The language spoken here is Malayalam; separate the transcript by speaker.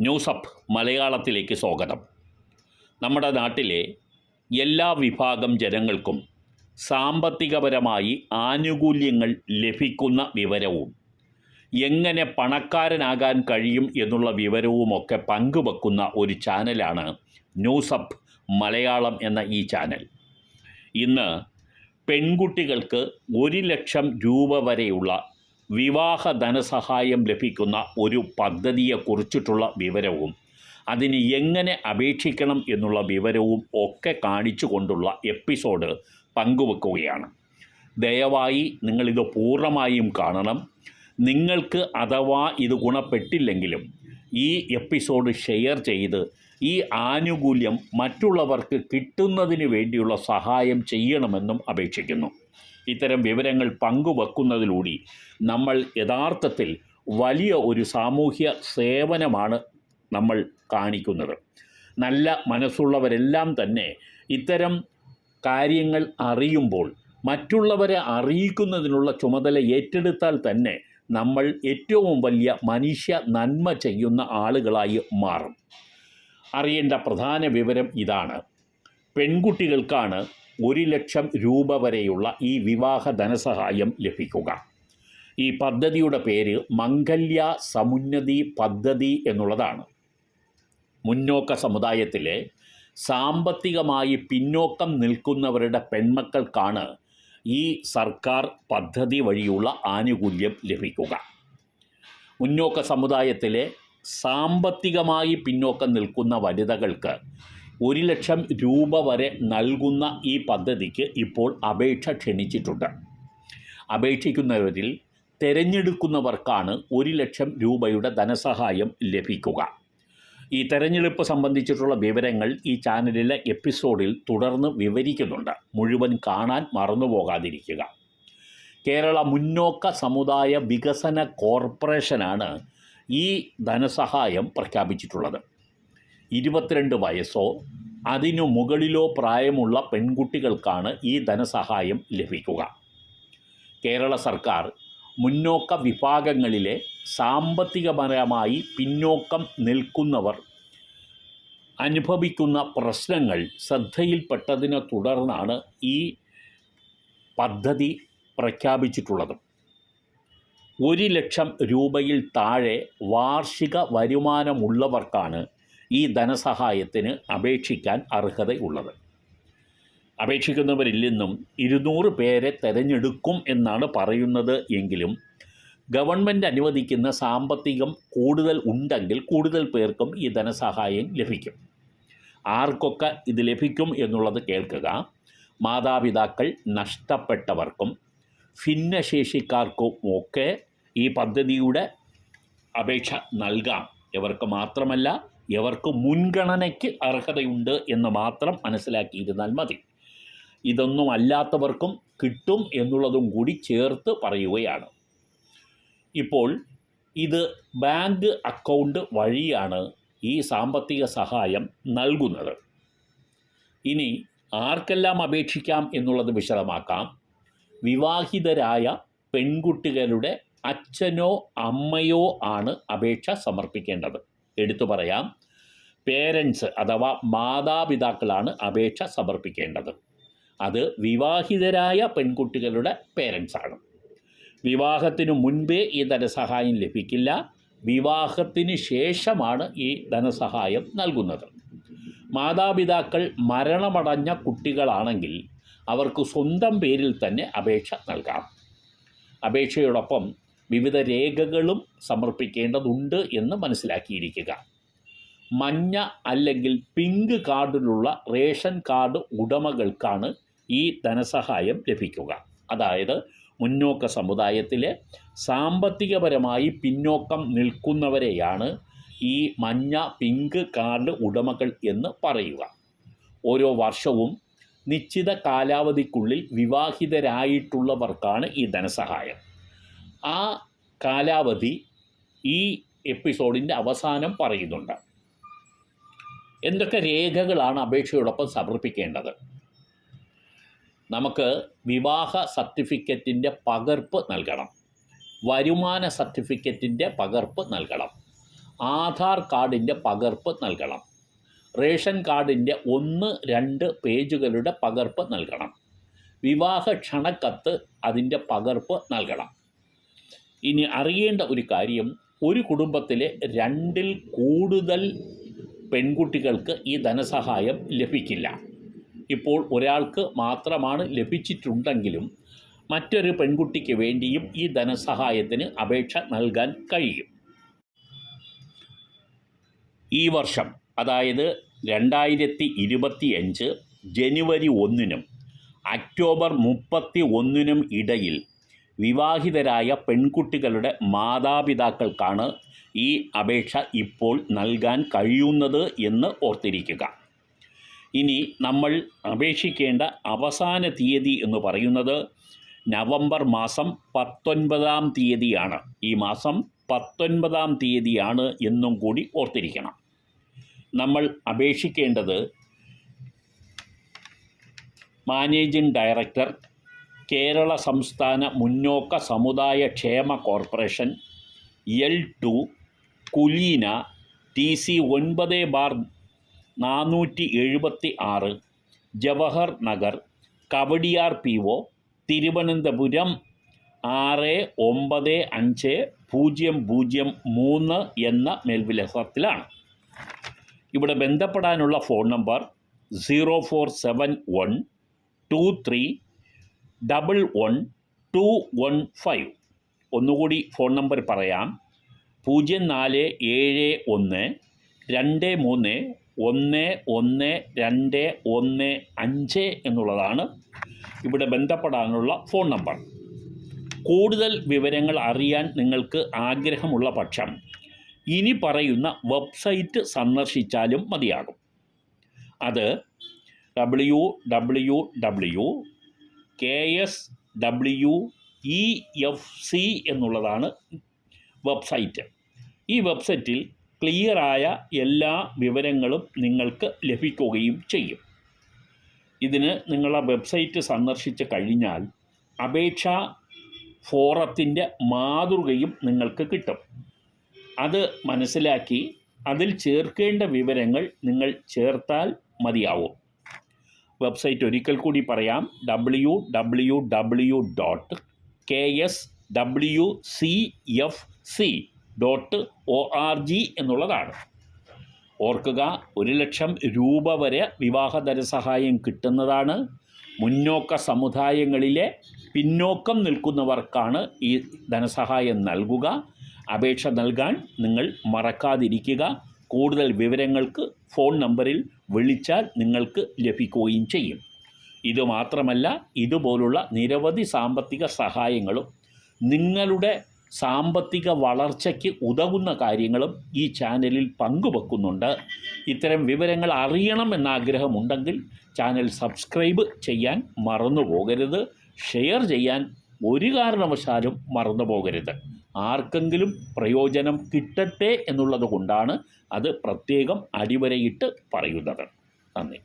Speaker 1: ന്യൂസ് അപ്പ് മലയാളത്തിലേക്ക് സ്വാഗതം. നമ്മുടെ നാട്ടിലെ എല്ലാ വിഭാഗം ജനങ്ങൾക്കും സാമ്പത്തികപരമായി ആനുകൂല്യങ്ങൾ ലഭിക്കുന്ന വിവരവും എങ്ങനെ പണക്കാരനാകാൻ കഴിയും എന്നുള്ള വിവരവുമൊക്കെ പങ്കുവെക്കുന്ന ഒരു ചാനലാണ് ന്യൂസ് അപ്പ് മലയാളം എന്ന ഈ ചാനൽ. ഇന്ന് പെൺകുട്ടികൾക്ക് ഒരു ലക്ഷം രൂപ വരെയുള്ള വിവാഹ ധനസഹായം ലഭിക്കുന്ന ഒരു പദ്ധതിയെക്കുറിച്ചിട്ടുള്ള വിവരവും അതിന് എങ്ങനെ അപേക്ഷിക്കണം എന്നുള്ള വിവരവും ഒക്കെ കാണിച്ചു കൊണ്ടുള്ള എപ്പിസോഡ് പങ്കുവെക്കുകയാണ്. ദയവായി നിങ്ങളിത് പൂർണമായും കാണണം. നിങ്ങൾക്ക് അഥവാ ഇത് ഗുണപ്പെട്ടില്ലെങ്കിലും ഈ എപ്പിസോഡ് ഷെയർ ചെയ്ത് ഈ ആനുകൂല്യം മറ്റുള്ളവർക്ക് കിട്ടുന്നതിന് വേണ്ടിയുള്ള സഹായം ചെയ്യണമെന്നും അപേക്ഷിക്കുന്നു. ഇത്തരം വിവരങ്ങൾ പങ്കുവെക്കുന്നതിലൂടെ നമ്മൾ യഥാർത്ഥത്തിൽ വലിയ ഒരു സാമൂഹ്യ സേവനമാണ് നമ്മൾ കാണിക്കുന്നത്. നല്ല മനസ്സുള്ളവരെല്ലാം തന്നെ ഇത്തരം കാര്യങ്ങൾ അറിയുമ്പോൾ മറ്റുള്ളവരെ അറിയിക്കുന്നതിനുള്ള ചുമതല ഏറ്റെടുത്താൽ തന്നെ നമ്മൾ ഏറ്റവും വലിയ മനുഷ്യ നന്മ ചെയ്യുന്ന ആളുകളായി മാറും. അറിയേണ്ട പ്രധാന വിവരം ഇതാണ്. പെൺകുട്ടികൾക്കാണ് ഒരു ലക്ഷം രൂപ വരെയുള്ള ഈ വിവാഹ ധനസഹായം ലഭിക്കുക. ഈ പദ്ധതിയുടെ പേര് മംഗല്യ സമുന്നതി പദ്ധതി എന്നുള്ളതാണ്. മുന്നോക്ക സമുദായത്തിലെ സാമ്പത്തികമായി പിന്നോക്കം നിൽക്കുന്നവരുടെ പെൺമക്കൾക്കാണ് ഈ സർക്കാർ പദ്ധതി വഴിയുള്ള ആനുകൂല്യം ലഭിക്കുക. മുന്നോക്ക സമുദായത്തിലെ സാമ്പത്തികമായി പിന്നോക്കം നിൽക്കുന്ന വനിതകൾക്ക് ഒരു ലക്ഷം രൂപ വരെ നൽകുന്ന ഈ പദ്ധതിക്ക് ഇപ്പോൾ അപേക്ഷ ക്ഷണിച്ചിട്ടുണ്ട്. അപേക്ഷിക്കുന്നവരിൽ തിരഞ്ഞെടുക്കുന്നവർക്കാണ് ഒരു ലക്ഷം രൂപയുടെ ധനസഹായം ലഭിക്കുക. ഈ തെരഞ്ഞെടുപ്പ് സംബന്ധിച്ചിട്ടുള്ള വിവരങ്ങൾ ഈ ചാനലിലെ എപ്പിസോഡിൽ തുടർന്ന് വിവരിക്കുന്നുണ്ട്. മുഴുവൻ കാണാൻ മറന്നുപോകാതിരിക്കുക. കേരള മുന്നോക്ക സമുദായ വികസന കോർപ്പറേഷനാണ് ഈ ധനസഹായം പ്രഖ്യാപിച്ചിട്ടുള്ളത്. ഇരുപത്തിരണ്ട് വയസ്സോ അതിനു മുകളിലോ പ്രായമുള്ള പെൺകുട്ടികൾക്കാണ് ഈ ധനസഹായം ലഭിക്കുക. കേരള സർക്കാർ മുന്നോക്ക വിഭാഗങ്ങളിലെ സാമ്പത്തികപരമായി പിന്നോക്കം നിൽക്കുന്നവർ അനുഭവിക്കുന്ന പ്രശ്നങ്ങൾ ശ്രദ്ധയിൽപ്പെട്ടതിനെ തുടർന്നാണ് ഈ പദ്ധതി പ്രഖ്യാപിച്ചിട്ടുള്ളത്. ഒരു ലക്ഷം രൂപയിൽ താഴെ വാർഷിക വരുമാനമുള്ളവർക്കാണ് ഈ ധനസഹായത്തിന് അപേക്ഷിക്കാൻ അർഹതയുള്ളത്. അപേക്ഷിക്കുന്നവരിൽ നിന്നും ഇരുന്നൂറ് പേരെ തിരഞ്ഞെടുക്കും എന്നാണ് പറയുന്നത് എങ്കിലും ഗവൺമെന്റ് അനുവദിക്കുന്ന സാമ്പത്തികം കൂടുതൽ ഉണ്ടെങ്കിൽ കൂടുതൽ പേർക്കും ഈ ധനസഹായം ലഭിക്കും. ആർക്കൊക്കെ ഇത് ലഭിക്കും എന്നുള്ളത് കേൾക്കുക. മാതാപിതാക്കൾ നഷ്ടപ്പെട്ടവർക്കും ഭിന്നശേഷിക്കാർക്കും ഒക്കെ ഈ പദ്ധതിയുടെ അപേക്ഷ നൽകാം. ഇവർക്ക് മാത്രമല്ല ഇവർക്ക് മുൻഗണനയ്ക്ക് അർഹതയുണ്ട് എന്ന് മാത്രം മനസ്സിലാക്കിയിരുന്നാൽ മതി. ഇതൊന്നും അല്ലാത്തവർക്കും കിട്ടും എന്നുള്ളതും കൂടി ചേർത്ത് പറയുകയാണ്. ഇപ്പോൾ ഇത് ബാങ്ക് അക്കൗണ്ട് വഴിയാണ് ഈ സാമ്പത്തിക സഹായം നൽകുന്നത്. ഇനി ആർക്കെല്ലാം അപേക്ഷിക്കാം എന്നുള്ളത് വിശദമാക്കാം. വിവാഹിതരായ പെൺകുട്ടികളുടെ അച്ഛനോ അമ്മയോ ആണ് അപേക്ഷ സമർപ്പിക്കേണ്ടത്. എടുത്തു പറയാം. പേരൻസ് അഥവാ മാതാപിതാക്കളാണ് അപേക്ഷ സമർപ്പിക്കേണ്ടത്. അത് വിവാഹിതരായ പെൺകുട്ടികളുടെ പേരൻസാണ് വിവാഹത്തിനു മുൻപേ ഈ ധനസഹായം ലഭിക്കില്ല. വിവാഹത്തിന് ശേഷമാണ് ഈ ധനസഹായം നൽകുന്നത്. മാതാപിതാക്കൾ മരണമടഞ്ഞ കുട്ടികളാണെങ്കിൽ അവർക്ക് സ്വന്തം പേരിൽ തന്നെ അപേക്ഷ നൽകാം. അപേക്ഷയോടൊപ്പം വിവിധ രേഖകളും സമർപ്പിക്കേണ്ടതുണ്ട് എന്ന് മനസ്സിലാക്കിയിരിക്കുക. മഞ്ഞ അല്ലെങ്കിൽ പിങ്ക് കാർഡിലുള്ള റേഷൻ കാർഡ് ഉടമകൾക്കാണ് ഈ ധനസഹായം ലഭിക്കുക. അതായത് മുന്നോക്ക സമുദായത്തിലെ സാമ്പത്തികപരമായി പിന്നോക്കം നിൽക്കുന്നവരെയാണ് ഈ മഞ്ഞ പിങ്ക് കാർഡ് ഉടമകൾ എന്ന് പറയുക. ഓരോ വർഷവും നിശ്ചിത കാലാവധിക്കുള്ളിൽ വിവാഹിതരായിട്ടുള്ളവർക്കാണ് ഈ ധനസഹായം. ആ കാലാവധി ഈ എപ്പിസോഡിന്റെ അവസാനം പറയുന്നുണ്ട്. എന്തൊക്കെ രേഖകളാണ് അപേക്ഷയോടൊപ്പം സമർപ്പിക്കേണ്ടത്? നമുക്ക് വിവാഹ സർട്ടിഫിക്കറ്റിന്റെ പകർപ്പ് നൽകണം. വരുമാന സർട്ടിഫിക്കറ്റിന്റെ പകർപ്പ് നൽകണം. ആധാർ കാർഡിന്റെ പകർപ്പ് നൽകണം. റേഷൻ കാർഡിന്റെ ഒന്ന് രണ്ട് പേജുകളുടെ പകർപ്പ് നൽകണം. വിവാഹ ക്ഷണക്കത്ത് അതിന്റെ പകർപ്പ് നൽകണം. ഇനി അറിയേണ്ട ഒരു കാര്യം ഒരു കുടുംബത്തിലെ രണ്ടിൽ കൂടുതൽ പെൺകുട്ടികൾക്ക് ഈ ധനസഹായം ലഭിക്കില്ല. ഇപ്പോൾ ഒരാൾക്ക് മാത്രമാണ് ലഭിച്ചിട്ടുണ്ടെങ്കിലും മറ്റൊരു പെൺകുട്ടിക്ക് വേണ്ടിയും ഈ ധനസഹായത്തിന് അപേക്ഷ നൽകാൻ കഴിയും. ഈ വർഷം അതായത് രണ്ടായിരത്തി ഇരുപത്തിയഞ്ച് ജനുവരി ഒന്നിനും ഒക്ടോബർ മുപ്പത്തി ഒന്നിനും ഇടയിൽ വിവാഹിതരായ പെൺകുട്ടികളുടെ മാതാപിതാക്കൾക്കാണ് ഈ അപേക്ഷ ഇപ്പോൾ നൽകാൻ കഴിയുന്നത് എന്ന് ഓർത്തിരിക്കുക. ഇനി നമ്മൾ അപേക്ഷിക്കേണ്ട അവസാന തീയതി എന്ന് പറയുന്നത് നവംബർ മാസം പത്തൊൻപതാം തീയതിയാണ്. ഈ മാസം പത്തൊൻപതാം തീയതിയാണ് എന്നും കൂടി ഓർത്തിരിക്കണം. നമ്മൾ അപേക്ഷിക്കേണ്ടത് മാനേജിംഗ് ഡയറക്ടർ കേരള സംസ്ഥാന മുന്നോക്ക സമുദായ ക്ഷേമ corporation L two Kuleena T C ഒൻപത് ബാർ നാനൂറ്റി എഴുപത്തി ആറ് ജവഹർ നഗർ കവടിയാർ പി ഒ തിരുവനന്തപുരം ആറ് ഒമ്പത് അഞ്ച് പൂജ്യം പൂജ്യം മൂന്ന് എന്ന മേൽവിലാസത്തിലാണ്. ഇവിടെ ബന്ധപ്പെടാനുള്ള phone number zero four seven one two three double one two one five. ഒന്നുകൂടി ഫോൺ നമ്പർ പറയാം. പൂജ്യം നാല് ഏഴ് ഒന്ന് രണ്ട് മൂന്ന് ഒന്ന് ഒന്ന് രണ്ട് ഒന്ന് അഞ്ച് എന്നുള്ളതാണ് ഇവിടെ ബന്ധപ്പെടാനുള്ള ഫോൺ നമ്പർ. കൂടുതൽ വിവരങ്ങൾ അറിയാൻ നിങ്ങൾക്ക് ആഗ്രഹമുള്ള പക്ഷം ഇനി പറയുന്ന വെബ്സൈറ്റ് സന്ദർശിച്ചാലും മതിയാകും. അത് W W W K S W E F C എന്നുള്ളതാണ് വെബ്സൈറ്റ്. ഈ വെബ്സൈറ്റിൽ ക്ലിയറായ എല്ലാ വിവരങ്ങളും നിങ്ങൾക്ക് ലഭിക്കുകയും ചെയ്യും. ഇതിന് നിങ്ങളെ വെബ്സൈറ്റ് സന്ദർശിച്ച് കഴിഞ്ഞാൽ അപേക്ഷാ ഫോറത്തിന്റെ മാതൃകയും നിങ്ങൾക്ക് കിട്ടും. അത് മനസ്സിലാക്കി അതിൽ ചേർക്കേണ്ട വിവരങ്ങൾ നിങ്ങൾ ചേർത്താൽ മതിയാവും. വെബ്സൈറ്റ് ഒരിക്കൽ കൂടി പറയാം. W W W dot K S W C F C dot O R G എന്നുള്ളതാണ്. ഓർക്കുക ഒരു ലക്ഷം രൂപ വരെ വിവാഹ ധനസഹായം കിട്ടുന്നതാണ് മുന്നോക്ക സമുദായങ്ങളിലെ പിന്നോക്കം നിൽക്കുന്നവർക്കാണ് ഈ ധനസഹായം നൽകുക. അപേക്ഷ നൽകാൻ നിങ്ങൾ മറക്കാതിരിക്കുക. കൂടുതൽ വിവരങ്ങൾക്ക് ഫോൺ നമ്പറിൽ വിളിച്ചാൽ നിങ്ങൾക്ക് ലഭിക്കുകയും ചെയ്യും. ഇത് മാത്രമല്ല ഇതുപോലുള്ള നിരവധി സാമ്പത്തിക സഹായങ്ങളും നിങ്ങളുടെ സാമ്പത്തിക വളർച്ചയ്ക്ക് ഉതകുന്ന കാര്യങ്ങളും ഈ ചാനലിൽ പങ്കുവെക്കുന്നുണ്ട്. ഇത്തരം വിവരങ്ങൾ അറിയണം എന്നാഗ്രഹമുണ്ടെങ്കിൽ ചാനൽ സബ്സ്ക്രൈബ് ചെയ്യാൻ മറന്നു പോകരുത് ഷെയർ ചെയ്യാൻ ഒരു കാരണവശാലും മറന്നു പോകരുത്. ആർക്കെങ്കിലും പ്രയോജനം കിട്ടട്ടെ എന്നുള്ളത് കൊണ്ടാണ് അത് പ്രത്യേകം അടിവരയിട്ട് പറയുന്നത്. നന്ദി.